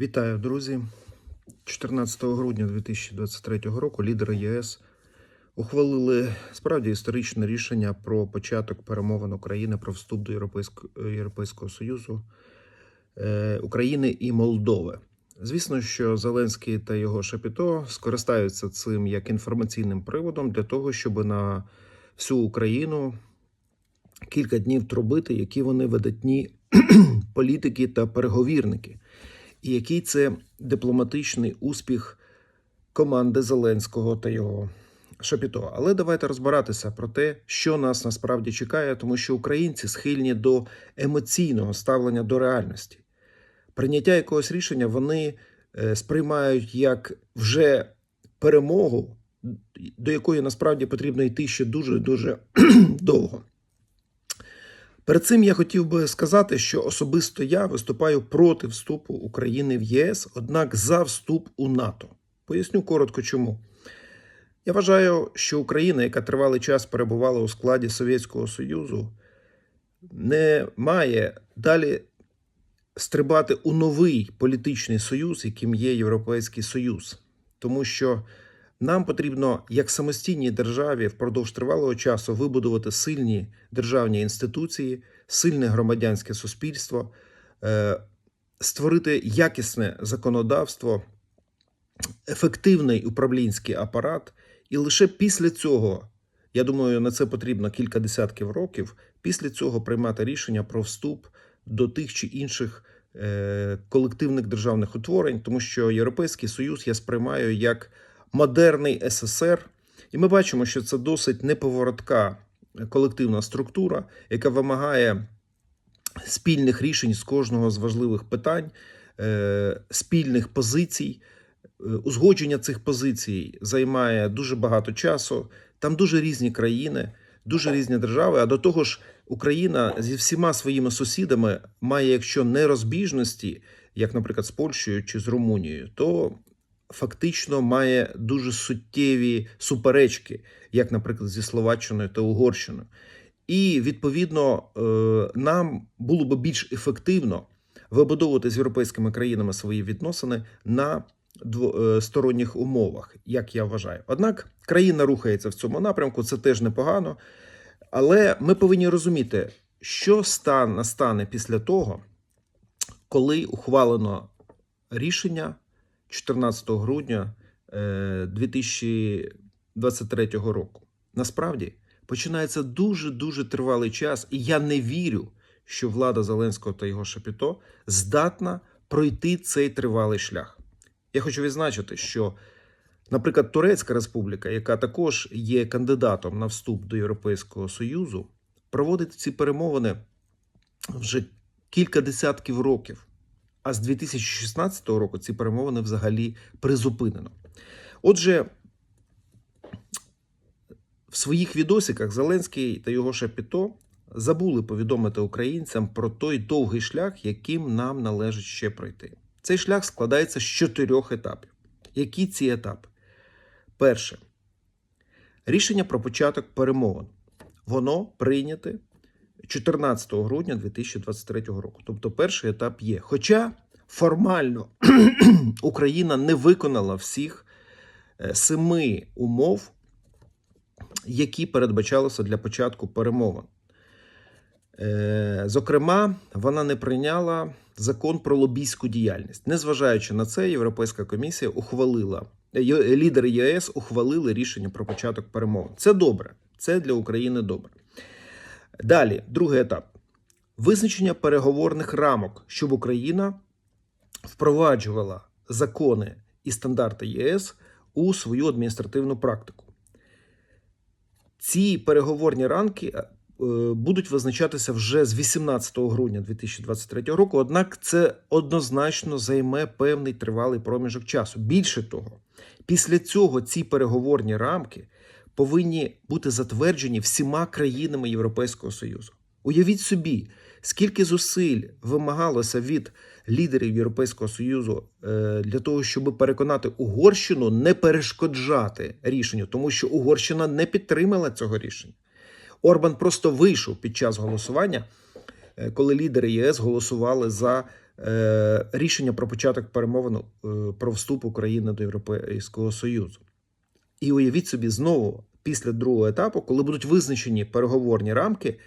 Вітаю, друзі. 14 грудня 2023 року лідери ЄС ухвалили справді історичне рішення про початок перемовин України про вступ до Європейського, Європейського Союзу е, України і Молдови. Звісно, що Зеленський та його Шапіто скористаються цим як інформаційним приводом для того, щоб на всю Україну кілька днів трубити, які вони видатні політики та переговірники і який це дипломатичний успіх команди Зеленського та його Шапіто. Але давайте розбиратися про те, що нас насправді чекає, тому що українці схильні до емоційного ставлення до реальності. Прийняття якогось рішення вони е, сприймають як вже перемогу, до якої насправді потрібно йти ще дуже дуже довго. Перед цим я хотів би сказати, що особисто я виступаю проти вступу України в ЄС, однак за вступ у НАТО. Поясню коротко, чому. Я вважаю, що Україна, яка тривалий час перебувала у складі Совєтського Союзу, не має далі стрибати у новий політичний союз, яким є Європейський Союз, тому що нам потрібно, як самостійній державі, впродовж тривалого часу вибудувати сильні державні інституції, сильне громадянське суспільство, е, створити якісне законодавство, ефективний управлінський апарат, і лише після цього, я думаю, на це потрібно кілька десятків років. Після цього приймати рішення про вступ до тих чи інших е, колективних державних утворень, тому що Європейський Союз я сприймаю як модерний СССР, і ми бачимо, що це досить неповоротка колективна структура, яка вимагає спільних рішень з кожного з важливих питань, е, спільних позицій. Е, Узгодження цих позицій займає дуже багато часу. Там дуже різні країни, дуже різні держави. А до того ж, Україна зі всіма своїми сусідами має, якщо не розбіжності, як, наприклад, з Польщею чи з Румунією, то фактично має дуже суттєві суперечки, як, наприклад, зі Словаччиною та Угорщиною. І відповідно е, нам було б більш ефективно вибудовувати з європейськими країнами свої відносини на двосторонніх умовах, як я вважаю. Однак країна рухається в цьому напрямку, це теж непогано. Але ми повинні розуміти, що стан настане після того, коли ухвалено рішення 14 грудня е, 2023 року. Насправді починається дуже дуже тривалий час, і я не вірю, що влада Зеленського та його Шапіто здатна пройти цей тривалий шлях. Я хочу відзначити, що, наприклад, Турецька Республіка, яка також є кандидатом на вступ до Європейського Союзу, проводить ці перемовини вже кілька десятків років. А з 2016 року ці перемовини взагалі призупинено. Отже, в своїх відосиках Зеленський та його Шапіто забули повідомити українцям про той довгий шлях, яким нам належить ще пройти. Цей шлях складається з чотирьох етапів. Які ці етапи? Перше рішення про початок перемовин. Воно прийняте 14 грудня 2023 року. Тобто, перший етап є. Хоча формально Україна не виконала всіх е, семи умов, які передбачалися для початку перемовин. Е, Зокрема, вона не прийняла закон про лобійську діяльність. Незважаючи на це, Європейська комісія ухвалила е, лідери ЄС ухвалили рішення про початок перемовин. Це добре, це для України добре. Далі, другий етап: визначення переговорних рамок, щоб Україна впроваджувала закони і стандарти ЄС у свою адміністративну практику. Ці переговорні рамки е, будуть визначатися вже з 18 грудня 2023 року. Однак це однозначно займе певний тривалий проміжок часу. Більше того, після цього ці переговорні рамки повинні бути затверджені всіма країнами Європейського Союзу. Уявіть собі, скільки зусиль вимагалося від лідерів Європейського Союзу е, для того, щоб переконати Угорщину не перешкоджати рішенню, тому що Угорщина не підтримала цього рішення. Орбан просто вийшов під час голосування, е, коли лідери ЄС голосували за е, рішення про початок перемовин про вступ України до Європейського Союзу. І уявіть собі, знову після другого етапу, коли будуть визначені переговорні рамки,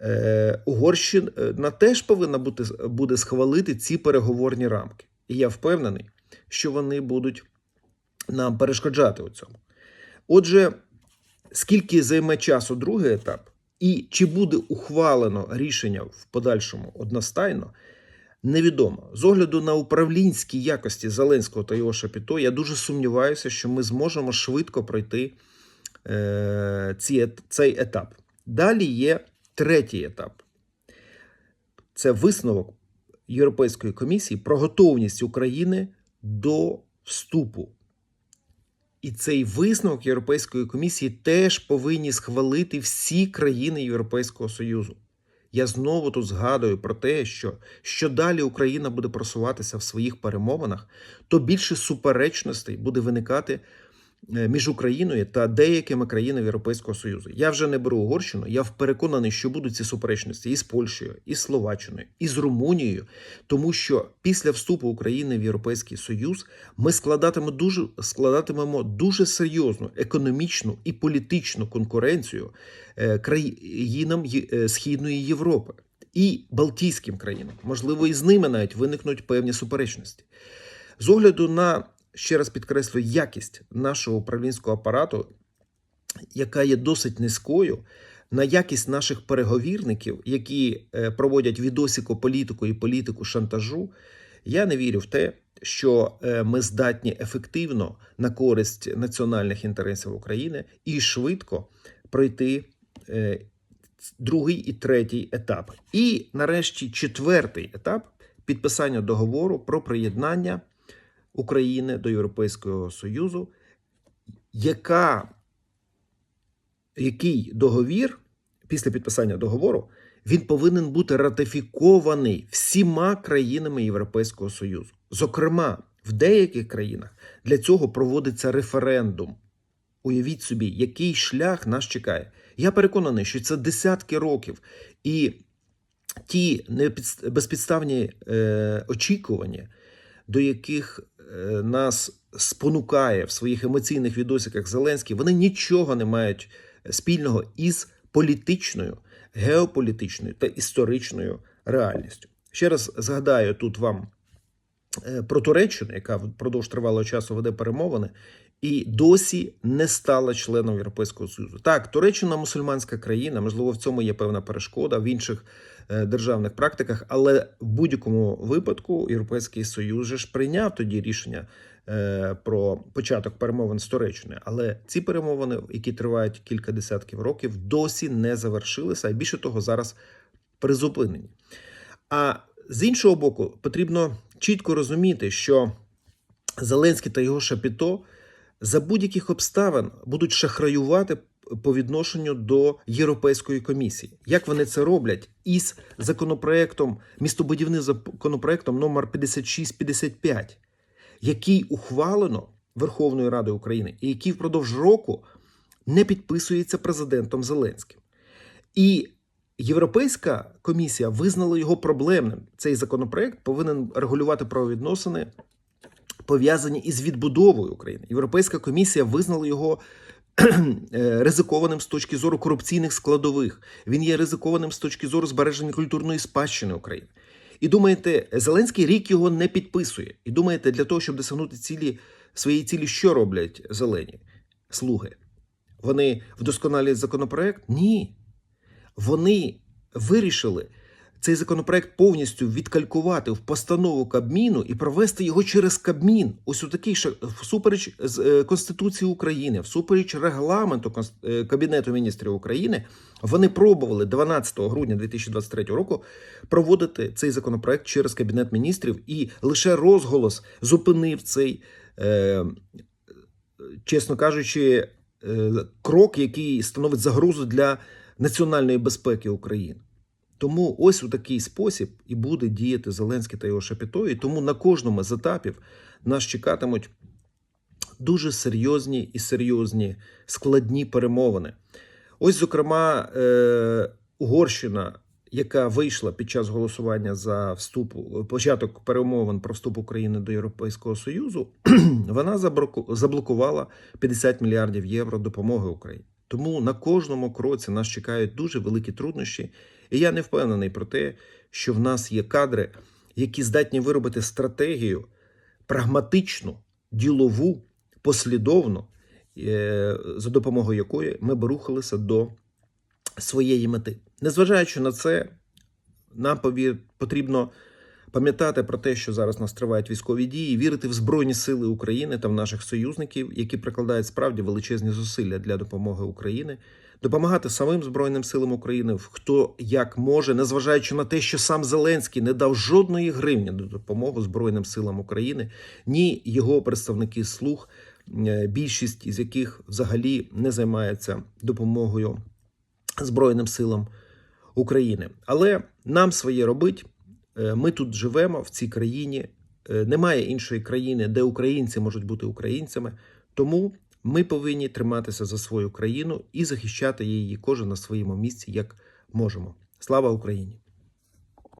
е, Угорщина теж повинна бути, буде схвалити ці переговорні рамки. І я впевнений, що вони будуть нам перешкоджати у цьому. Отже, скільки займе часу другий етап, і чи буде ухвалено рішення в подальшому одностайно, невідомо. З огляду на управлінські якості Зеленського та його Шапіто, я дуже сумніваюся, що ми зможемо швидко пройти е, ці, цей етап. Далі є третій етап. Це висновок Європейської комісії про готовність України до вступу. І цей висновок Європейської комісії теж повинні схвалити всі країни Європейського Союзу. Я знову тут згадую про те, що що далі Україна буде просуватися в своїх перемовинах, то більше суперечностей буде виникати між Україною та деякими країнами Європейського Союзу. Я вже не беру Угорщину. Я переконаний, що будуть ці суперечності і з Польщею, і з Словаччиною, і з Румунією, тому що після вступу України в Європейський Союз ми складатимемо дуже складатимемо дуже серйозну економічну і політичну конкуренцію е, країнам е, Східної Європи і Балтійським країнам. Можливо, і з ними навіть виникнуть певні суперечності. З огляду на ще раз підкреслю якість нашого управлінського апарату, яка є досить низькою, на якість наших переговірників, які е, проводять відосіку політику і політику шантажу, я не вірю в те, що е, ми здатні ефективно на користь національних інтересів України і швидко пройти е, другий і третій етап. І нарешті четвертий етап підписання договору про приєднання України до Європейського Союзу, яка, який договір після підписання договору він повинен бути ратифікований всіма країнами Європейського Союзу. Зокрема, в деяких країнах для цього проводиться референдум. Уявіть собі, який шлях нас чекає. Я переконаний, що це десятки років, і ті безпідставні е, очікування, до яких нас спонукає в своїх емоційних відосиках Зеленський, вони нічого не мають спільного із політичною, геополітичною та історичною реальністю. Ще раз згадаю тут вам е, про Туреччину, яка впродовж тривалого часу веде перемовини, і досі не стала членом Європейського Союзу. Так, Туреччина мусульманська країна, можливо, в цьому є певна перешкода в інших е, державних практиках, але в будь-якому випадку Європейський Союз же ж прийняв тоді рішення е, про початок перемовин з Туреччиною. Але ці перемовини, які тривають кілька десятків років, досі не завершилися, а більше того, зараз призупинені. А з іншого боку, потрібно чітко розуміти, що Зеленський та його шапіто за будь-яких обставин будуть шахраювати по відношенню до Європейської комісії. Як вони це роблять із законопроектом, містобудівним законопроектом номер 5655, який ухвалено Верховною Радою України і який впродовж року не підписується президентом Зеленським. І Європейська комісія визнала його проблемним. Цей законопроект повинен регулювати правовідносини, пов'язані із відбудовою України. Європейська комісія визнала його е, ризикованим з точки зору корупційних складових. Він є ризикованим з точки зору збереження культурної спадщини України. І думаєте, Зеленський рік його не підписує. І думаєте, для того, щоб досягнути цілі своєї цілі, що роблять зелені слуги? Вони вдосконалюють законопроект? Ні. Вони вирішили цей законопроект повністю відкалькувати в постанову Кабміну і провести його через Кабмін. Ось у такий ша- всупереч з е, Конституції України, всупереч регламенту е, Кабінету міністрів України. Вони пробували 12 грудня 2023 року проводити цей законопроект через Кабінет міністрів, і лише розголос зупинив цей, е, чесно кажучи, е, крок, який становить загрозу для національної безпеки України. Тому ось у такий спосіб і буде діяти Зеленський та його Шапіто. І тому на кожному з етапів нас чекатимуть дуже серйозні і серйозні складні перемовини. Ось, зокрема, е, Угорщина яка вийшла під час голосування за вступ, початок перемовин про вступ України до Європейського Союзу, вона заблокувала 50 мільярдів євро допомоги Україні. Тому на кожному кроці нас чекають дуже великі труднощі, і я не впевнений про те, що в нас є кадри, які здатні виробити стратегію прагматичну, ділову, послідовну, е, за допомогою якої ми б рухалися до своєї мети. Незважаючи на це, нам потрібно пам'ятати про те, що зараз нас тривають військові дії, вірити в Збройні Сили України та в наших союзників, які прикладають справді величезні зусилля для допомоги Україні, допомагати самим Збройним силам України, хто як може, незважаючи на те, що сам Зеленський не дав жодної гривні на допомогу Збройним силам України, ні його представники слуг, е, більшість із яких взагалі не займається допомогою Збройним силам України. Але нам своє робить. Е, Ми тут живемо в цій країні. Е, Немає іншої країни, де українці можуть бути українцями. Тому ми повинні триматися за свою країну і захищати її кожен на своєму місці, як можемо. Слава Україні!